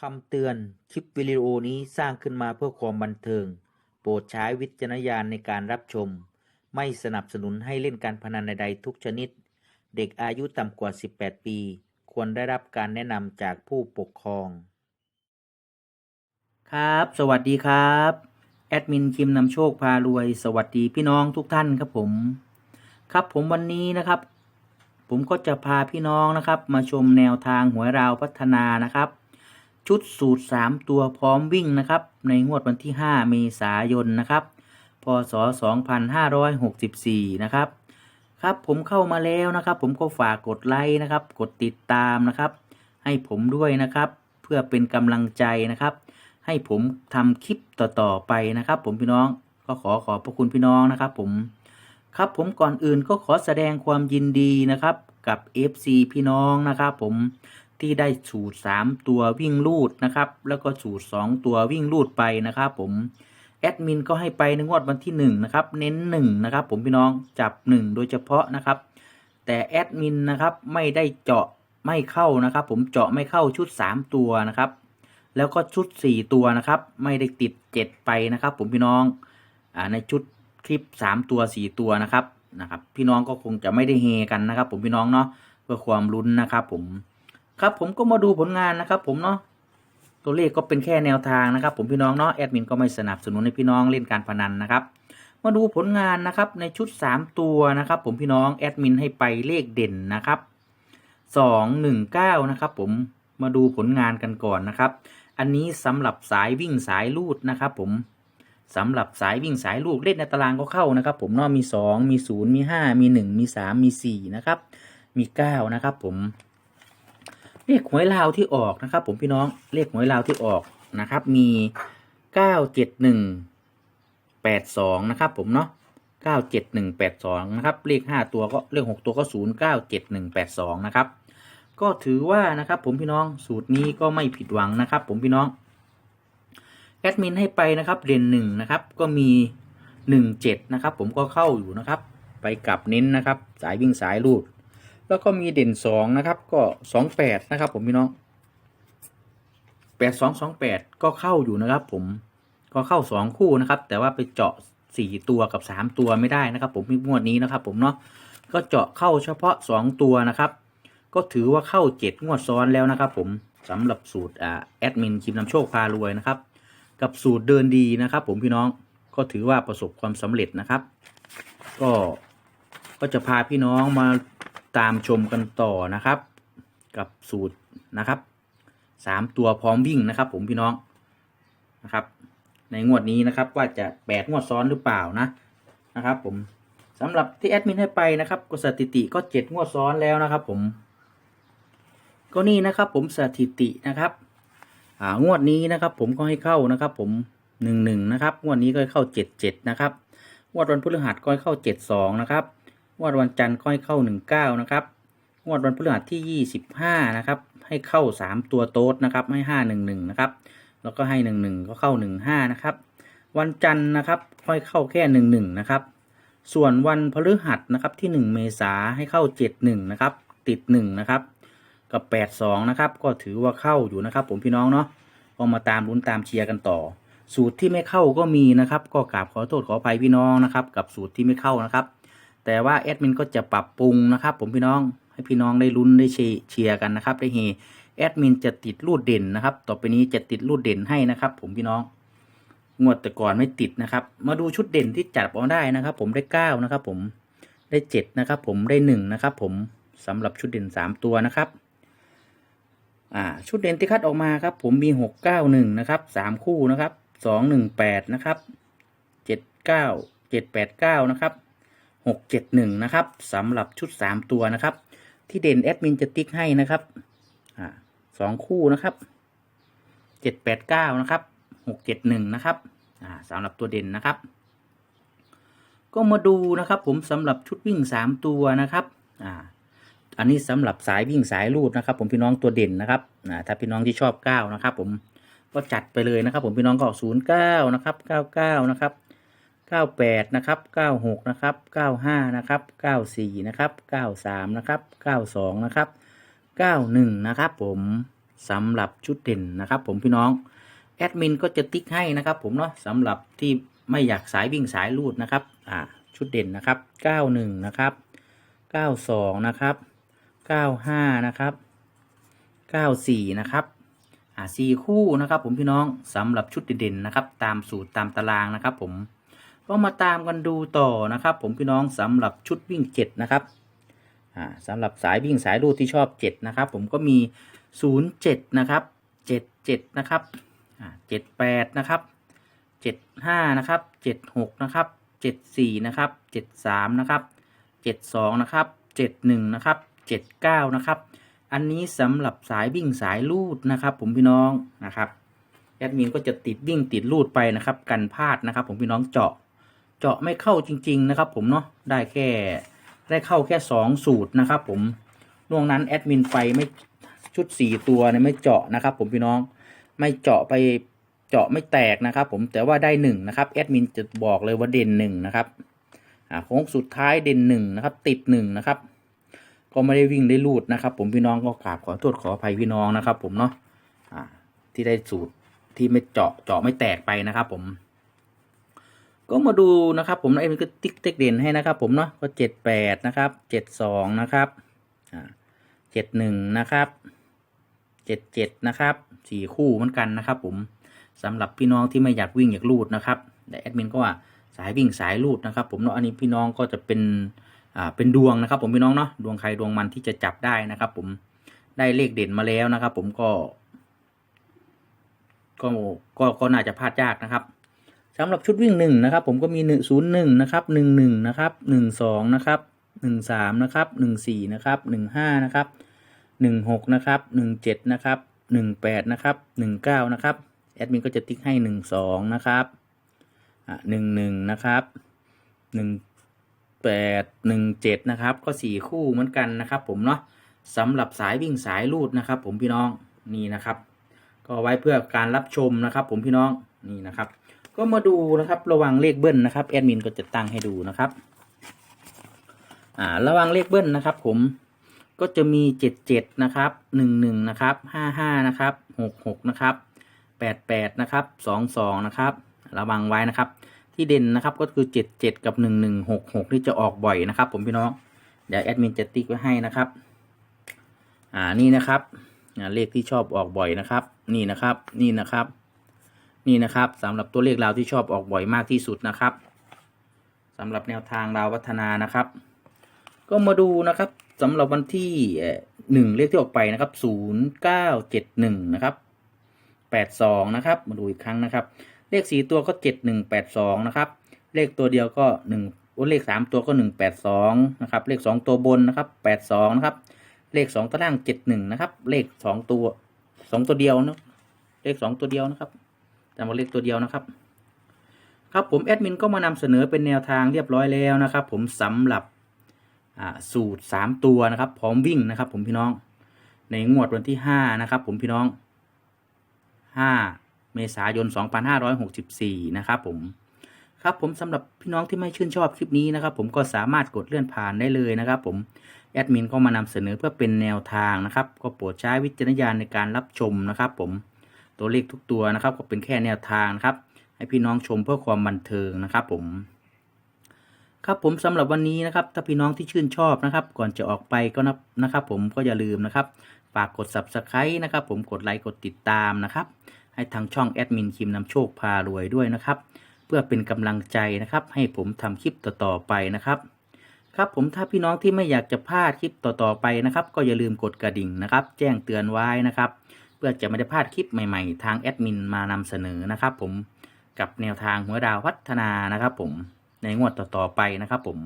คำเตือน คลิปวิดีโอนี้สร้างขึ้นมาเพื่อความบันเทิง โปรดใช้วิจารณญาณในการรับชม ไม่สนับสนุนให้เล่นการพนันใดๆทุกชนิด เด็กอายุต่ำกว่า 18 ปี ควรได้รับการแนะนำจากผู้ปกครอง ครับ สวัสดีครับ แอดมินคิมนำโชคพารวย สวัสดีพี่น้องทุกท่านครับผม ครับผมวันนี้นะครับ ผมก็จะพาพี่น้องนะครับ มาชมแนวทางหวยราวพัฒนานะครับ ชุดสูตร 3 ตัวพร้อมวิ่งนะครับ ในงวดวันที่ 5 เมษายนนะครับ พศ 2564 นะครับ ครับผมเข้ามาแล้วนะครับ ผมก็ฝากกดไลค์นะครับ กดติดตามนะครับ ให้ผมด้วยนะครับ เพื่อเป็นกำลังใจนะครับ ให้ผมทำคลิปต่อๆไปนะครับ ผมพี่น้องก็ขอขอบพระคุณพี่น้องนะครับ ผมครับผมก่อนอื่นก็ขอแสดงความยินดีนะครับกับ FC พี่น้องนะครับผม ที่ได้สูตร 3 ตัววิ่งลูดนะครับ แล้วก็สูตร 2 ตัววิ่งลูดไปนะครับผมแอดมินก็ให้ไปในงวดวันที่1นะครับเน้น1นะครับผมพี่น้องจับ 1 โดยเฉพาะนะครับ แต่แอดมินนะครับไม่ได้เจาะไม่เข้านะครับ ผมเจาะไม่เข้าชุด 3 ตัวนะครับ แล้วก็ชุด 4 ตัวนะครับ ไม่ได้ติด 7 ไปนะครับ ผมพี่น้องอในชุดคลิป 3 ตัว 4 ตัวนะครับนะครับ พี่น้องก็คงจะไม่ได้เฮกันนะครับ ผมพี่น้องเนาะเพื่อความลุ้นนะครับ ผม ครับผมก็มาดูผลงานนะครับ ผมเนาะตัวเลขก็เป็นแค่แนวทางนะครับ ผมพี่น้องเนาะแอดมินก็ไม่สนับสนุนให้พี่น้องเล่นการพนันนะครับ มาดูผลงานนะครับในชุด 3 ตัวนะครับ ผมพี่น้องแอดมินให้ไปเลขเด่นนะครับ 2 1 9 นะครับ ผมมาดูผลงานกันก่อนนะครับ อันนี้สำหรับสายวิ่งสายลูดนะครับ ผมสำหรับสายวิ่งสายลูดเล่นในตารางก็เข้านะครับ ผมเนาะมี 2 มี 0 มี 5 มี 1 มี 3 มี 4 นะครับ มี 9 นะครับ ผม เลขหวยลาวที่ออกนะครับ ผมพี่น้องเลขหวยลาวที่ออกนะครับ มี9 7 1 8 2นะครับ ผมเนาะ9 7 1 8 2นะครับเลข5ตัวก็เลข6ตัวก็0 9 7 1 8 2นะครับ ก็ถือว่านะครับ ผมพี่น้องสูตรนี้ก็ไม่ผิดหวังนะครับ ผมพี่น้องแอดมินให้ไปนะครับเด่นหนึ่งนะครับ ก็มีหนึ่งเจ็ดนะครับ ผมก็เข้าอยู่นะครับ ไปกลับเน้นนะครับ สายวิ่งสายลูด แล้วก็มีเด่นสองนะครับ ก็สองแปดนะครับ ผมพี่น้องแปดสองสองแปดก็เข้าอยู่นะครับ ผมก็เข้าสองคู่นะครับ แต่ว่าไปเจาะสี่ตัวกับสามตัวไม่ได้นะครับ ผมงวดนี้นะครับ ผมเนาะก็เจาะเข้าเฉพาะสองตัวนะครับ ก็ถือว่าเข้าเจ็ดงวดซ้อนแล้วนะครับ ผมสำหรับสูตรอ่าแอดมินคิมนำโชคพารวยนะครับ กับสูตรเดินดีนะครับ ผมพี่น้องก็ถือว่าประสบความสำเร็จนะครับ ก็ก็จะพาพี่น้องมา ตามชมกันต่อนะครับ กับสูตรนะครับสามตัวพร้อมวิ่งนะครับ ผมพี่น้องนะครับ ในงวดนี้นะครับว่าจะแปดงวดซ้อนหรือเปล่านะนะครับ ผมสำหรับที่แอดมินให้ไปนะครับ ก็สถิติก็เจ็ดงวดซ้อนแล้วนะครับ ผม ก็นี่นะครับ ผมสถิตินะครับอ่างวดนี้นะครับ ผมก็ให้เข้านะครับ ผมหนึ่งหนึ่งนะครับงวดนี้ก็ให้เข้าเจ็ดเจ็ดนะครับงวดวันพฤหัสก็ให้เข้าเจ็ดสองนะครับ งวดวันจันทร์ก็ให้เข้าหนึ่งเก้านะครับงวดวันพฤหัสที่ยี่สิบห้านะครับ ให้เข้าสามตัวโต๊ดนะครับให้ห้าหนึ่งหนึ่งนะครับ แล้วก็ให้หนึ่งหนึ่งก็เข้าหนึ่งห้านะครับ วันจันทร์นะครับค่อยเข้าแค่หนึ่งหนึ่งนะครับ ส่วนวันพฤหัสนะครับที่หนึ่งเมษาให้เข้าเจ็ดหนึ่งนะครับ ติดหนึ่งนะครับ กับแปดสองนะครับ ก็ถือว่าเข้าอยู่นะครับ ผมพี่น้องเนาะก็มาตามลุ้นตามเชียร์กันต่อ สูตรที่ไม่เข้าก็มีนะครับ ก็กราบขอโทษขออภัยพี่น้องนะครับ กับสูตรที่ไม่เข้านะครับ แต่ว่าแอดมินก็จะปรับปรุงนะครับผมพี่น้องให้พี่น้องได้ลุ้นได้เชียร์กันนะครับได้เฮแอดมินจะติดรูดเด่นนะครับ ต่อไปนี้จะติดรูดเด่นให้นะครับ ผมพี่น้องงวดแต่ก่อนไม่ติดนะครับ มาดูชุดเด่นที่จัดเอาได้นะครับ ผมได้เก้านะครับ ผมได้เจ็ดนะครับ ผมได้หนึ่งนะครับ ผมสำหรับชุดเด่นสามตัวนะครับ อ่า ชุดเด่นที่คัดออกมาครับ ผมมีหกเก้าหนึ่งนะครับสามคู่นะครับสองหนึ่งแปดนะครับเจ็ดเก้าเจ็ดแปดเก้านะครับ หกเจ็ดหนึ่งนะครับสำหรับชุดสามตัวนะครับ ที่เด่นแอดมินจะติ๊กให้นะครับสองคู่นะครับเจ็ดแปดเก้านะครับหกเจ็ดหนึ่งนะครับสำหรับตัวเด่นนะครับ ก็มาดูนะครับผมสำหรับชุดวิ่งสามตัวนะครับอ่าอันนี้สำหรับสายวิ่งสายลูดนะครับ ผมพี่น้องตัวเด่นนะครับนะถ้าพี่น้องที่ชอบเก้านะครับ ผมก็จัดไปเลยนะครับ ผมพี่น้องก็ศูนย์เก้านะครับเก้าเก้านะครับ เก้าแปดนะครับเก้าหกนะครับเก้าห้านะครับเก้าสี่นะครับเก้าสามนะครับเก้าสองนะครับเก้าหนึ่งนะครับผมสำหรับชุดเด่นนะครับผมพี่น้อง แอดมินก็จะติ๊กให้นะครับผมเนาะสำหรับที่ไม่อยากสายวิ่งสายลูดนะครับอ่าชุดเด่นนะครับ 91 นะครับ 92 นะครับ 95 นะครับ 94 นะครับอ่าสี่คู่นะครับผมพี่น้องสำหรับชุดเด่นๆนะครับ ตามสูตรตามตารางนะครับผม ก็มาตามกันดูต่อนะครับ ผมพี่น้องสำหรับชุดวิ่ง7นะครับอ่าสำหรับสายวิ่งสายลูดที่ชอบ7นะครับ ผมก็มี07นย์เจ็ดนะครับ77นะครับอ่า78นะครับ75นะครับ76นะครับ74นะครับ73นะครับ72นะครับ71นะครับ79นะครับ อันนี้สำหรับสายวิ่งสายลูดนะครับ ผมพี่น้องนะครับแอดมินก็จะติดวิ่งติดลูดไปนะครับ กันพลาดนะครับ ผมพี่น้องเจาะ เจาะไม่เข้าจริง ๆ นะครับ ผมเนาะได้แค่ได้เข้าแค่ 2 สูตรนะครับ ผมน่วงนั้นแอดมินไปไม่ชุด 4 ตัวเนี่ยไม่เจาะนะครับ ผมพี่น้องไม่เจาะไปเจาะไม่แตกนะครับ ผมแต่ว่าได้หนึ่งนะครับแอดมินจะบอกเลยว่าเด่นหนึ่งนะครับอ่าโค้งสุดท้ายเด่นหนึ่งนะครับติดหนึ่งนะครับก็ไม่ได้วิ่งได้ลูดนะครับ ผมพี่น้องก็กราบขอโทษขออภัยพี่น้องนะครับ ผมเนาะที่ได้สูตรที่ไม่เจาะเจาะไม่แตกไปนะครับ ผม ก็มาดูนะครับ ผมไอ้มันก็ติ๊กเต็กเด่นให้นะครับ ผมเนาะก็เจ็ดแปดนะครับเจ็ดสองนะครับเจ็ดหนึ่งนะครับเจ็ดเจ็ดนะครับสี่คู่เหมือนกันนะครับ ผมสำหรับพี่น้องที่ไม่อยากวิ่งอยากลูดนะครับแต่แอดมินก็ว่าสายวิ่งสายลูดนะครับ ผมเนาะอันนี้พี่น้องก็จะเป็นอ่าเป็นดวงนะครับ ผมพี่น้องเนาะดวงใครดวงมันที่จะจับได้นะครับ ผมได้เลขเด่นมาแล้วนะครับ ผมก็ก็ก็ก็น่าจะพลาดยากนะครับ สำหรับชุดวิ่งหนึ่งนะครับผมก็มีหนึ่งศูนย์หนึ่งนะครับหนึ่งหนึ่งนะครับหนึ่งสองนะครับหนึ่งสามนะครับหนึ่งสี่นะครับหนึ่งห้านะครับหนึ่งหกนะครับหนึ่งเจ็ดนะครับหนึ่งแปดนะครับหนึ่งเก้านะครับแอดมินก็จะติ๊กให้หนึ่งสองนะครับหนึ่งหนึ่งนะครับหนึ่งแปดหนึ่งเจ็ดนะครับก็สี่คู่เหมือนกันนะครับ ผมเนาะสำหรับสายวิ่งสายลูดนะครับ ผมพี่น้องนี่นะครับ ก็ไว้เพื่อการรับชมนะครับ ผมพี่น้องนี่นะครับ ก็มาดูนะครับ ระวังเลขเบิ้ลนะครับแอดมินก็จะตั้งให้ดูนะครับ อ่า ระวังเลขเบิ้ลนะครับ ผมก็จะมีเจ็ดเจ็ดนะครับหนึ่งหนึ่งนะครับห้าห้านะครับหกหกนะครับแปดแปดนะครับสองสองนะครับ ระวังไว้นะครับ ที่เด่นนะครับก็คือเจ็ดเจ็ดกับหนึ่งหนึ่งหกหกที่จะออกบ่อยนะครับ ผมพี่น้องเดี๋ยวแอดมินจะติ๊กไว้ให้นะครับ อ่านี่นะครับเลขที่ชอบออกบ่อยนะครับ นี่นะครับ นี่นะครับ นี่นะครับสำหรับตัวเลขราวที่ชอบออกบ่อยมากที่สุดนะครับสำหรับแนวทางราววัฒนานะครับ ก็มาดูนะครับสำหรับวันที่หนึ่งเลขที่ออกไปนะครับศูนย์เก้าเจ็ดหนึ่งนะครับแปดสองนะครับ มาดูอีกครั้งนะครับ เลขสี่ตัวก็เจ็ดหนึ่งแปดสองนะครับ เลขตัวเดียวก็หนึ่งเลขสามตัวก็หนึ่งแปดสองนะครับ เลขสองตัวบนนะครับแปดสองนะครับ เลขสองตัวล่างเจ็ดหนึ่งนะครับ เลขสองตัวสองตัวเดียวนะเลขสองตัวเดียวนะครับ จำเลขตัวเดียวนะครับ ครับผมแอดมินก็มานำเสนอเป็นแนวทางเรียบร้อยแล้วนะครับ ผมสำหรับสูตรสามตัวนะครับ พร้อมวิ่งนะครับ ผมพี่น้อง ในงวดวันที่ห้านะครับ ผมพี่น้องห้าเมษายน 2564 นะครับผมครับผมสำหรับพี่น้องที่ไม่ชื่นชอบคลิปนี้นะครับ ผมก็สามารถกดเลื่อนผ่านได้เลยนะครับ ผมแอดมินก็มานำเสนอเพื่อเป็นแนวทางนะครับ ก็โปรดใช้วิจารณญาณในการรับชมนะครับ ผม ตัวเลขทุกตัวนะครับ ก็เป็นแค่แนวทางนะครับ ให้พี่น้องชมเพื่อความบันเทิงนะครับผม ครับผมสำหรับวันนี้นะครับ ถ้าพี่น้องที่ชื่นชอบนะครับ ก่อนจะออกไปก็นับนะครับ ผมก็อย่าลืมนะครับฝากกด subscribe นะครับ ผมกดไลค์กดติดตามนะครับ ให้ทางช่องแอดมินคิมนำโชคพารวยด้วยนะครับ เพื่อเป็นกำลังใจนะครับ ให้ผมทำคลิปต่อๆไปนะครับ ครับผมถ้าพี่น้องที่ไม่อยากจะพลาดคลิปต่อๆไปนะครับ ก็อย่าลืมกดกระดิ่งนะครับ แจ้งเตือนไว้นะครับ พื่อจะไม่ได้พลาดคลิปใหม่ๆ ทางแอดมินมานำเสนอนะครับผมกับแนวทางหัวดาวพัฒนานะครับผมในงวดต่อๆไปนะครับผม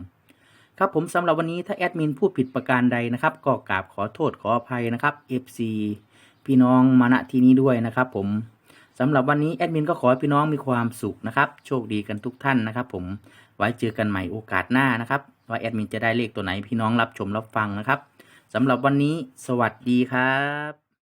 ครับผมสำหรับวันนี้ถ้าแอดมินพูดผิดประการใดนะครับ ก็กราบขอโทษขออภัยนะครับ FC พี่น้องมาณที่นี้ด้วยนะครับผมสำหรับวันนี้แอดมินก็ขอให้พี่น้องมีความสุขนะครับ โชคดีกันทุกท่านนะครับ ผมไว้เจอกันใหม่โอกาสหน้านะครับ ว่าแอดมินจะได้เลขตัวไหนพี่น้องรับชมรับฟังนะครับสำหรับวันนี้สวัสดีครับ